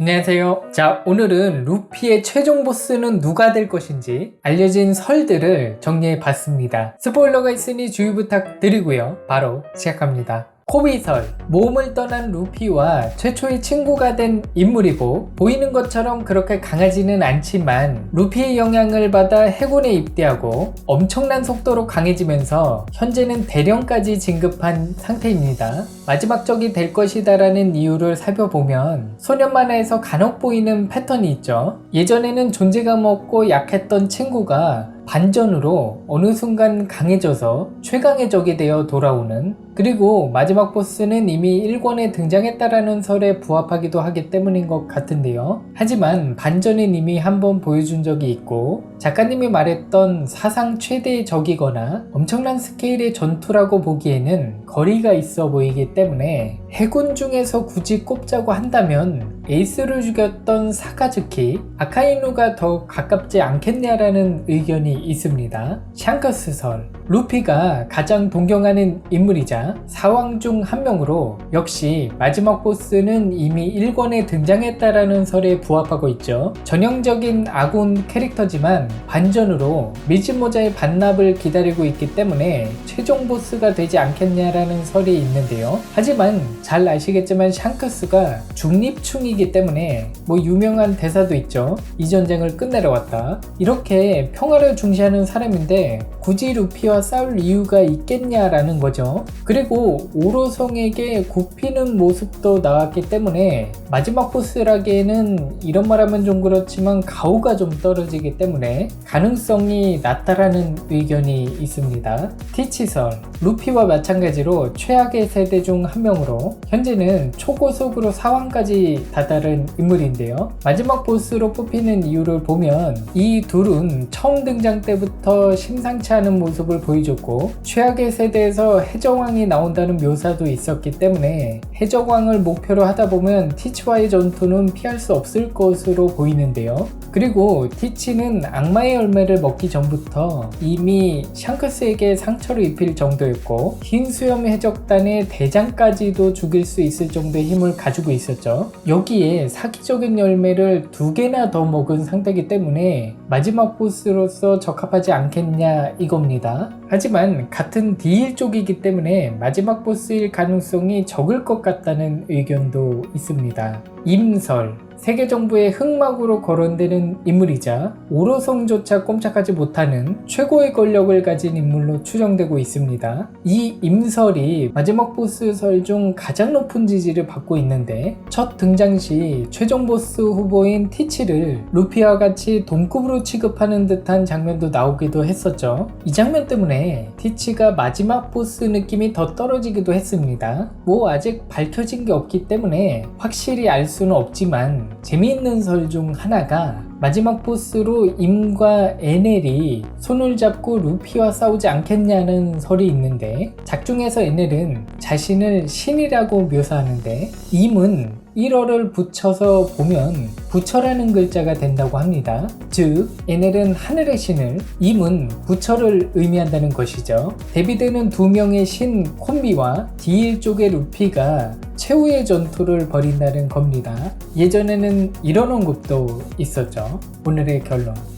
안녕하세요. 자, 오늘은 루피의 최종 보스는 누가 될 것인지 알려진 설들을 정리해 봤습니다. 스포일러가 있으니 주의 부탁드리고요. 바로 시작합니다. 코비설, 몸을 떠난 루피와 최초의 친구가 된 인물이고 보이는 것처럼 그렇게 강하지는 않지만 루피의 영향을 받아 해군에 입대하고 엄청난 속도로 강해지면서 현재는 대령까지 진급한 상태입니다. 마지막 적이 될 것이다 라는 이유를 살펴보면 소년 만화에서 간혹 보이는 패턴이 있죠. 예전에는 존재감 없고 약했던 친구가 반전으로 어느 순간 강해져서 최강의 적이 되어 돌아오는 그리고 마지막 보스는 이미 1권에 등장했다라는 설에 부합하기도 하기 때문인 것 같은데요. 하지만 반전은 이미 한번 보여준 적이 있고 작가님이 말했던 사상 최대의 적이거나 엄청난 스케일의 전투라고 보기에는 거리가 있어 보이기 때문에 해군 중에서 굳이 꼽자고 한다면 에이스를 죽였던 사카즈키 아카이누가 더 가깝지 않겠냐라는 의견이 있습니다. 샹커스설 루피가 가장 동경하는 인물이자 사왕 중 한 명으로 역시 마지막 보스는 이미 1권에 등장했다라는 설에 부합하고 있죠. 전형적인 아군 캐릭터지만 반전으로 미즈모자의 반납을 기다리고 있기 때문에 최종 보스가 되지 않겠냐라는 설이 있는데요. 하지만 잘 아시겠지만 샹크스가 중립충이기 때문에 뭐 유명한 대사도 있죠. 이 전쟁을 끝내러 왔다. 이렇게 평화를 중시하는 사람인데 굳이 루피와 싸울 이유가 있겠냐라는 거죠. 그리고 오로성에게 굽히는 모습도 나왔기 때문에 마지막 보스라기에는 이런 말하면 좀 그렇지만 가오가 좀 떨어지기 때문에 가능성이 낮다라는 의견이 있습니다. 티치설 루피와 마찬가지로 최악의 세대 중 한 명으로 현재는 초고속으로 사왕까지 다다른 인물인데요. 마지막 보스로 뽑히는 이유를 보면 이 둘은 처음 등장 때부터 심상치 않은 모습을 보여줬고 최악의 세대에서 해적왕이 나온다는 묘사도 있었기 때문에 해적왕을 목표로 하다 보면 티치와의 전투는 피할 수 없을 것으로 보이는데요. 그리고 티치는 악마의 열매를 먹기 전부터 이미 샹크스에게 상처를 입힐 정도였고 흰 수염 해적단의 대장까지도 죽일 수 있을 정도의 힘을 가지고 있었죠. 여기에 사기적인 열매를 두 개나 더 먹은 상태이기 때문에 마지막 보스로서 적합하지 않겠냐 이겁니다. 하지만 같은 D1 쪽이기 때문에 마지막 보스일 가능성이 적을 것 같다는 의견도 있습니다. 임설 세계 정부의 흑막으로 거론되는 인물이자 오로성조차 꼼짝하지 못하는 최고의 권력을 가진 인물로 추정되고 있습니다. 이 임설이 마지막 보스설 중 가장 높은 지지를 받고 있는데 첫 등장 시 최종 보스 후보인 티치를 루피와 같이 동급으로 취급하는 듯한 장면도 나오기도 했었죠. 이 장면 때문에 티치가 마지막 보스 느낌이 더 떨어지기도 했습니다. 뭐 아직 밝혀진 게 없기 때문에 확실히 알 수는 없지만 재미있는 설 중 하나가 마지막 보스로 임과 에넬이 손을 잡고 루피와 싸우지 않겠냐는 설이 있는데 작중에서 에넬은 자신을 신이라고 묘사하는데 임은 1어를 붙여서 보면 부처라는 글자가 된다고 합니다. 즉, 에넬은 하늘의 신을, 임은 부처를 의미한다는 것이죠. 데뷔되는 두 명의 신 콤비와 D1 쪽의 루피가 최후의 전투를 벌인다는 겁니다. 예전에는 이런 언급도 있었죠. 오늘의 결론.